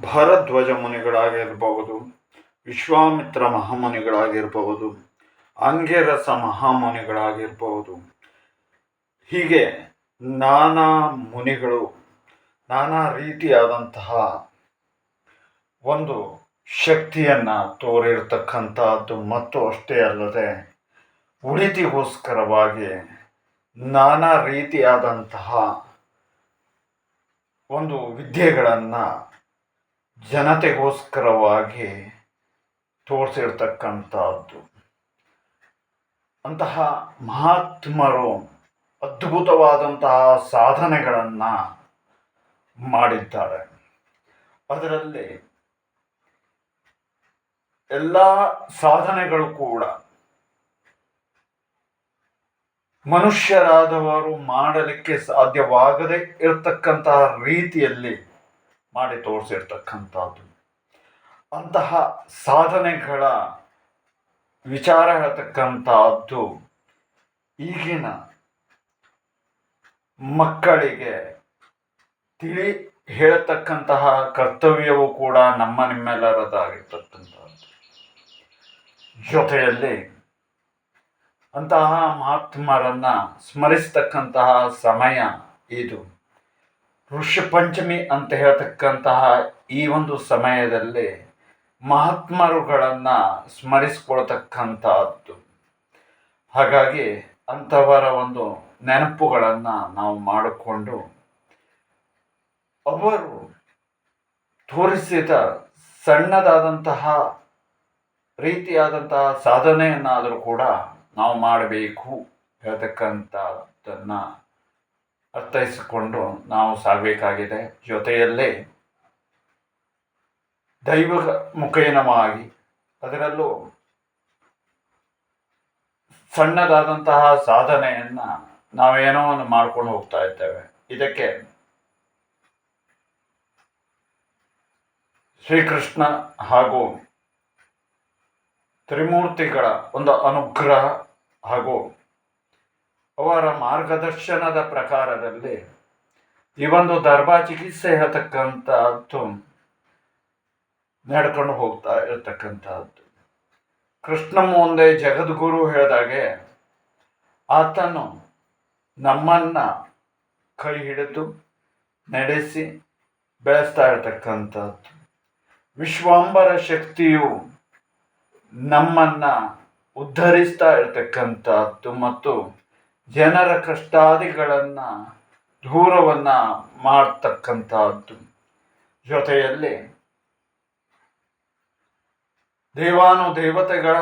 ಭಾರದ್ವಾಜ ಮುನಿಗಳಾಗಿರಬಹುದು ವಿಶ್ವಾಮಿತ್ರ ಮಹಾಮುನಿಗಳಾಗಿರಬಹುದು ಅಂಗೇರಸ ಮಹಾಮುನಿಗಳಾಗಿರಬಹುದು ಹೀಗೆ ನಾನಾ ಮುನಿಗಳು, ನಾನಾ ರೀತಿಯಾದಂತಹ ಒಂದು ಶಕ್ತಿಯನ್ನು ತೋರಿರ್ತಕ್ಕಂಥದ್ದು ಮತ್ತು ಅಷ್ಟೇ ಅಲ್ಲದೆ ಉಳಿತಿಗೋಸ್ಕರವಾಗಿ ನಾನಾ ರೀತಿಯಾದಂತಹ ಒಂದು ವಿದ್ಯೆಗಳನ್ನು ಜನತೆಗೋಸ್ಕರವಾಗಿ ತೋರಿಸಿರ್ತಕ್ಕಂಥದ್ದು. ಅಂತಹ ಮಹಾತ್ಮರು ಅದ್ಭುತವಾದಂತಹ ಸಾಧನೆಗಳನ್ನು ಮಾಡಿದ್ದಾರೆ. ಅದರಲ್ಲಿ ಎಲ್ಲ ಸಾಧನೆಗಳು ಕೂಡ ಮನುಷ್ಯರಾದವರು ಮಾಡಲಿಕ್ಕೆ ಸಾಧ್ಯವಾಗದೇ ಇರತಕ್ಕಂತಹ ರೀತಿಯಲ್ಲಿ ಮಾಡಿ ತೋರಿಸಿರ್ತಕ್ಕಂಥದ್ದು. ಅಂತಹ ಸಾಧನೆಗಳ ವಿಚಾರ ಹೇಳ್ತಕ್ಕಂಥದ್ದು ಈಗಿನ ಮಕ್ಕಳಿಗೆ ತಿಳಿ ಹೇಳತಕ್ಕಂತಹ ಕರ್ತವ್ಯವೂ ಕೂಡ ನಮ್ಮ ನಿಮ್ಮೆಲ್ಲರದಾಗಿರ್ತಕ್ಕಂಥದ್ದು. ಜೊತೆಯಲ್ಲಿ ಅಂತಹ ಮಹಾತ್ಮರನ್ನು ಸ್ಮರಿಸ್ತಕ್ಕಂತಹ ಸಮಯ ಇದು. ಋಷಿ ಪಂಚಮಿ ಅಂತ ಹೇಳ್ತಕ್ಕಂತಹ ಈ ಒಂದು ಸಮಯದಲ್ಲಿ ಮಹಾತ್ಮರುಗಳನ್ನು ಸ್ಮರಿಸ್ಕೊಳ್ತಕ್ಕಂಥದ್ದು. ಹಾಗಾಗಿ ಅಂಥವರ ಒಂದು ನೆನಪುಗಳನ್ನು ನಾವು ಮಾಡಿಕೊಂಡು ಅವರು ತೋರಿಸಿದ ಸಣ್ಣದಾದಂತಹ ರೀತಿಯಾದಂತಹ ಸಾಧನೆಯನ್ನಾದರೂ ಕೂಡ ನಾವು ಮಾಡಬೇಕು ಹೇಳ್ತಕ್ಕಂಥದ್ದನ್ನು ಅರ್ಥೈಸಿಕೊಂಡು ನಾವು ಸಾಗಬೇಕಾಗಿದೆ. ಜೊತೆಯಲ್ಲೇ ದೈವ ಮುಖೇನವಾಗಿ ಅದರಲ್ಲೂ ಸಣ್ಣದಾದಂತಹ ಸಾಧನೆಯನ್ನು ನಾವೇನೋ ಒಂದು ಮಾಡ್ಕೊಂಡು ಹೋಗ್ತಾ ಇದ್ದೇವೆ. ಇದಕ್ಕೆ ಶ್ರೀಕೃಷ್ಣ ಹಾಗೂ ತ್ರಿಮೂರ್ತಿಗಳ ಒಂದು ಅನುಗ್ರಹ ಹಾಗೂ ಅವರ ಮಾರ್ಗದರ್ಶನದ ಪ್ರಕಾರದಲ್ಲಿ ಈ ಒಂದು ದರ್ಭ ಚಿಕಿತ್ಸೆ ಹೇಳ್ತಕ್ಕಂಥದ್ದು ನಡ್ಕೊಂಡು ಹೋಗ್ತಾ ಇರತಕ್ಕಂಥದ್ದು. ಕೃಷ್ಣ ಮುಂದೆ ಜಗದ್ಗುರು ಹೇಳಿದಾಗೆ, ಆತನು ನಮ್ಮನ್ನ ಕೈ ಹಿಡಿದು ನಡೆಸಿ ಬೆಳೆಸ್ತಾ ಇರತಕ್ಕಂಥದ್ದು. ವಿಶ್ವಾಂಬರ ಶಕ್ತಿಯು ನಮ್ಮನ್ನ ಉದ್ಧರಿಸ್ತಾ ಇರತಕ್ಕಂಥದ್ದು ಮತ್ತು ಜನರ ಕಷ್ಟಾದಿಗಳನ್ನು ದೂರವನ್ನು ಮಾಡ್ತಕ್ಕಂಥದ್ದು. ಜೊತೆಯಲ್ಲಿ ದೇವಾನು ದೇವತೆಗಳ,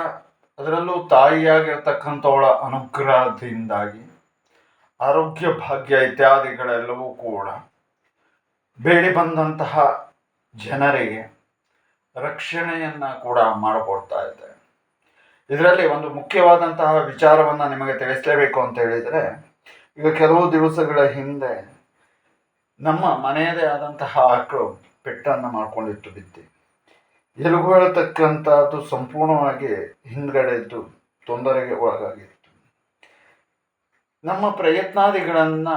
ಅದರಲ್ಲೂ ತಾಯಿಯಾಗಿರ್ತಕ್ಕಂಥವಳ ಅನುಗ್ರಹದಿಂದಾಗಿ, ಆರೋಗ್ಯ ಭಾಗ್ಯ ಇತ್ಯಾದಿಗಳೆಲ್ಲವೂ ಕೂಡ ಬೇಡಿ ಬಂದಂತಹ ಜನರಿಗೆ ರಕ್ಷಣೆಯನ್ನು ಕೂಡ ಮಾಡಿಕೊಡ್ತಾ ಇದೆ ಇದರಲ್ಲಿ ಒಂದು ಮುಖ್ಯವಾದಂತಹ ವಿಚಾರವನ್ನು ನಿಮಗೆ ತಿಳಿಸಲೇಬೇಕು ಅಂತ ಹೇಳಿದರೆ, ಈಗ ಕೆಲವು ದಿವಸಗಳ ಹಿಂದೆ ನಮ್ಮ ಮನೆಯದೇ ಆದಂತಹ ಆಕಳು ಪೆಟ್ಟನ್ನು ಮಾಡ್ಕೊಂಡಿತ್ತು ಬಿದ್ದಿ ಎಲುಬು ತಕ್ಕಂಥದ್ದು ಸಂಪೂರ್ಣವಾಗಿ ಹಿಂದ್ಗಡೆದ್ದು ತೊಂದರೆಗೆ ಒಳಗಾಗಿತ್ತು. ನಮ್ಮ ಪ್ರಯತ್ನಾದಿಗಳನ್ನು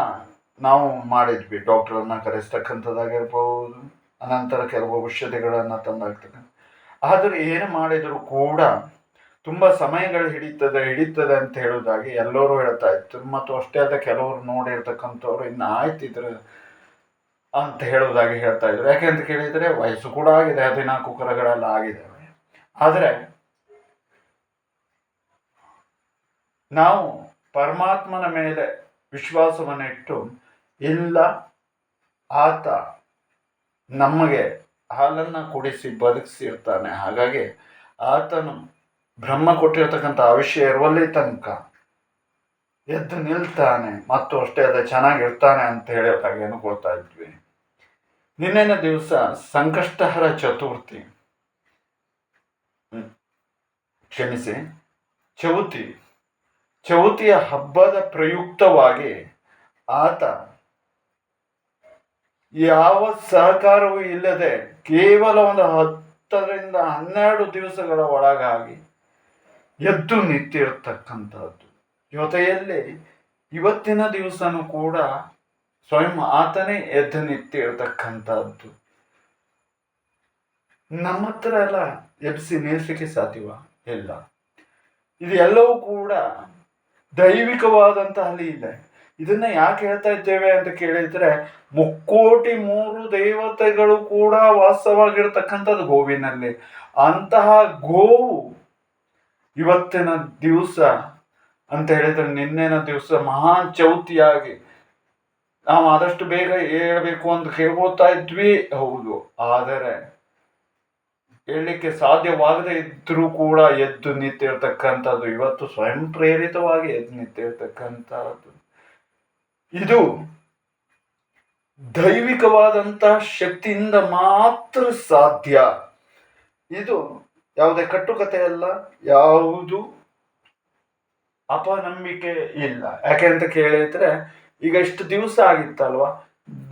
ನಾವು ಮಾಡಿದ್ವಿ. ಡಾಕ್ಟ್ರನ್ನು ಕರೆಸ್ತಕ್ಕಂಥದ್ದಾಗಿರ್ಬೋದು, ಅನಂತರ ಕೆಲವು ಔಷಧಿಗಳನ್ನು ತಂದಾಗ್ತಕ್ಕಂಥ ಆದರೆ ಏನು ಮಾಡಿದರೂ ಕೂಡ ತುಂಬ ಸಮಯಗಳು ಹಿಡಿತದೆ ಹಿಡಿತದೆ ಅಂತ ಹೇಳೋದಾಗಿ ಎಲ್ಲರೂ ಹೇಳ್ತಾ ಇತ್ತು ಮತ್ತು ಅಷ್ಟೇ ಅಲ್ಲ, ಕೆಲವರು ನೋಡಿರ್ತಕ್ಕಂಥವ್ರು ಇನ್ನು ಆಯ್ತಿದ್ರು ಅಂತ ಹೇಳೋದಾಗಿ ಹೇಳ್ತಾ ಇದ್ರು. ಯಾಕೆ ಅಂತ ಕೇಳಿದರೆ, ವಯಸ್ಸು ಕೂಡ ಆಗಿದೆ, ಹದಿನಾಲ್ಕು ಕರಗಳೆಲ್ಲ ಆಗಿದ್ದಾವೆ ಆದರೆ ನಾವು ಪರಮಾತ್ಮನ ಮೇಲೆ ವಿಶ್ವಾಸವನ್ನಿಟ್ಟು, ಇಲ್ಲ, ಆತ ನಮಗೆ ಹಾಲನ್ನು ಕುಡಿಸಿ ಬದುಕಿಸಿರ್ತಾನೆ. ಹಾಗಾಗಿ ಆತನು ಬ್ರಹ್ಮ ಕೊಟ್ಟಿರ್ತಕ್ಕಂಥ ಆವಿಷ್ಯ ಇರುವಲ್ಲಿ ತನಕ ಎದ್ದು ನಿಲ್ತಾನೆ, ಮತ್ತು ಅಷ್ಟೇ ಅದೇ ಚೆನ್ನಾಗಿರ್ತಾನೆ ಅಂತ ಹೇಳೋದಾಗಿ ಅನ್ಕೊಳ್ತಾ ಇದ್ವಿ. ನಿನ್ನೆನ ದಿವಸ ಸಂಕಷ್ಟಹರ ಚತುರ್ಥಿ. ಕ್ಷಮಿಸಿ. ಚೌತಿ. ಚೌತಿಯ ಹಬ್ಬದ ಪ್ರಯುಕ್ತವಾಗಿ ಆತ ಯಾವ ಸಹಕಾರವೂ ಇಲ್ಲದೆ ಕೇವಲ ಒಂದು ಹತ್ತರಿಂದ ಹನ್ನೆರಡು ದಿವಸಗಳ ಒಳಗಾಗಿ ಎದ್ದು ನಿಂತಿರ್ತಕ್ಕಂಥದ್ದು. ಜೊತೆಯಲ್ಲಿ ಇವತ್ತಿನ ದಿವಸನೂ ಕೂಡ ಸ್ವಯಂ ಆತನೇ ಎದ್ದು ನಿಂತಿರ್ತಕ್ಕಂಥದ್ದು. ನಮ್ಮ ಹತ್ರ ಎಲ್ಲ ಎಬ್ಸಿ ನಿಲ್ಲಿಸಲಿಕ್ಕೆ ಸಾಧ್ಯವ? ಎಲ್ಲ ಇದೆಲ್ಲವೂ ಕೂಡ ದೈವಿಕವಾದಂತಹ ಲೀಲೆ. ಇದನ್ನ ಯಾಕೆ ಹೇಳ್ತಾ ಇದ್ದೇವೆ ಅಂತ ಕೇಳಿದ್ರೆ, ಮುಕ್ಕೋಟಿ ಮೂರು ದೇವತೆಗಳು ಕೂಡ ವಾಸವಾಗಿರ್ತಕ್ಕಂಥದ್ದು ಗೋವಿನಲ್ಲಿ. ಅಂತಹ ಗೋವು ಇವತ್ತಿನ ದಿವಸ ಅಂತ ಹೇಳಿದ್ರೆ ನಿನ್ನೆನ ದಿವಸ ಮಹಾನ್ ಚೌತಿಯಾಗಿ ನಾವು ಆದಷ್ಟು ಬೇಗ ಹೇಳಬೇಕು ಅಂತ ಕೇಳ್ಕೊತಾ ಇದ್ವಿ. ಹೌದು. ಆದರೆ ಹೇಳಲಿಕ್ಕೆ ಸಾಧ್ಯವಾಗದೇ ಇದ್ದರೂ ಕೂಡ ಎದ್ದು ನಿಂತಿರ್ತಕ್ಕಂಥದ್ದು, ಇವತ್ತು ಸ್ವಯಂ ಪ್ರೇರಿತವಾಗಿ ಎದ್ದು ನಿಂತಿರ್ತಕ್ಕಂಥದ್ದು. ಇದು ದೈವಿಕವಾದಂತಹ ಶಕ್ತಿಯಿಂದ ಮಾತ್ರ ಸಾಧ್ಯ. ಇದು ಯಾವುದೇ ಕಟ್ಟುಕತೆ ಅಲ್ಲ, ಯಾವುದು ಅಪನಂಬಿಕೆ ಇಲ್ಲ. ಯಾಕೆ ಅಂತ ಕೇಳಿದ್ರೆ, ಈಗ ಇಷ್ಟು ದಿವಸ ಆಗಿತ್ತಲ್ವಾ?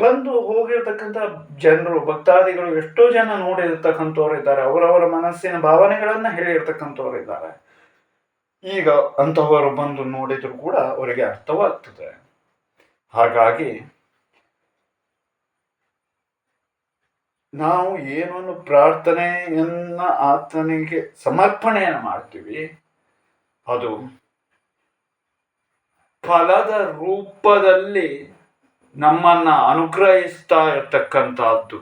ಬಂದು ಹೋಗಿರ್ತಕ್ಕಂಥ ಜನರು, ಭಕ್ತಾದಿಗಳು ಎಷ್ಟೋ ಜನ ನೋಡಿರ್ತಕ್ಕಂಥವ್ರು ಇದ್ದಾರೆ. ಅವರವರ ಮನಸ್ಸಿನ ಭಾವನೆಗಳನ್ನ ಹೇಳಿರ್ತಕ್ಕಂಥವ್ರು ಇದ್ದಾರೆ. ಈಗ ಅಂತಹವರು ಬಂದು ನೋಡಿದ್ರು ಕೂಡ ಅವರಿಗೆ ಅರ್ಥವಾಗ್ತದೆ. ಹಾಗಾಗಿ ನಾವು ಏನೊಂದು ಪ್ರಾರ್ಥನೆಯನ್ನ ಆತನಿಗೆ ಸಮರ್ಪಣೆಯನ್ನು ಮಾಡ್ತೀವಿ ಅದು ಫಲದ ರೂಪದಲ್ಲಿ ನಮ್ಮನ್ನ ಅನುಗ್ರಹಿಸ್ತಾ ಇರ್ತಕ್ಕಂಥದ್ದು